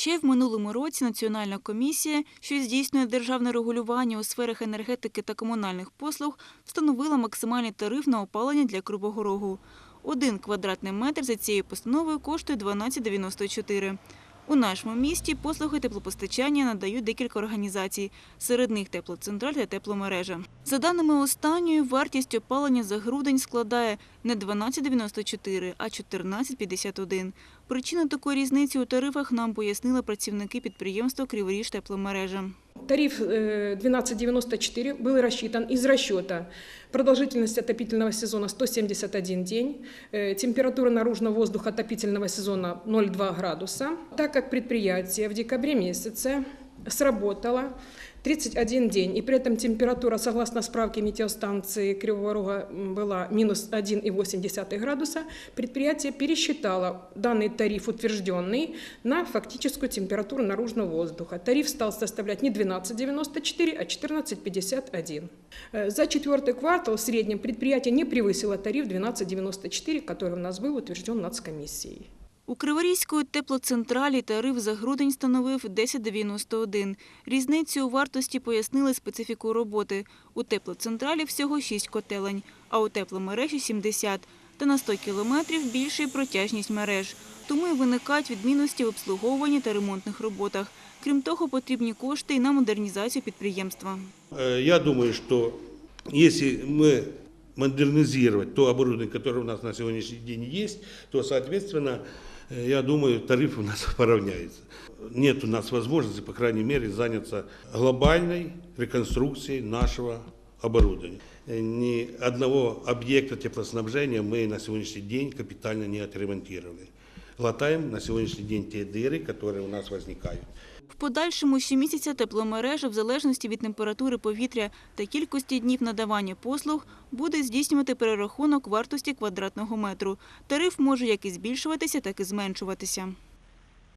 Ще в минулому році Національна комісія, що здійснює державне регулювання у сферах енергетики та комунальних послуг, встановила максимальний тариф на опалення для Кривого Рогу. Один квадратний метр за цією постановою коштує 12,94. У нашому місті послуги теплопостачання надають декілька організацій, серед них теплоцентраль та тепломережа. За даними останньої, вартість опалення за грудень складає не 12,94, а 14,51. Причину такої різниці у тарифах нам пояснили працівники підприємства «Криворіж тепломережа». Тариф э, 1294 был рассчитан из расчета продолжительность отопительного сезона 171 день, э, температура наружного воздуха отопительного сезона 0,2 градуса. Так как предприятие в декабре месяце сработало 31 день, и при этом температура, согласно справке метеостанции Кривого Рога, была минус 1,8 градуса, предприятие пересчитало данный тариф утвержденный на фактическую температуру наружного воздуха. Тариф стал составлять не 12,94, а 14,51. Э, За четвертый квартал в среднем предприятие не превысило тариф 12,94, который у нас был утвержден нацкомиссией. У Криворізької теплоцентралі тариф за грудень становив 10,91. Різницю у вартості пояснили специфіку роботи. У теплоцентралі всього 6 котелень, а у тепломережі – 70. Та на 100 кілометрів більша протяжність мереж. Тому і виникають відмінності в обслуговуванні та ремонтних роботах. Крім того, потрібні кошти і на модернізацію підприємства. Э, Я думаю, что если мы модернизировать то оборудование, которое у нас на сегодняшний день есть, то, соответственно, э, я думаю, тариф у нас поравняется. Нет у нас возможности, по крайней мере, заняться глобальной реконструкцией нашего оборудования. Э, Ни одного объекта теплоснабжения мы на сегодняшний день капитально не отремонтировали. Латаем на сегодняшний день те дыры, которые у нас возникают. В подальшому щомісяця тепломережа, в залежності від температури повітря та кількості днів надавання послуг, буде здійснювати перерахунок вартості квадратного метру. Тариф може як і збільшуватися, так і зменшуватися.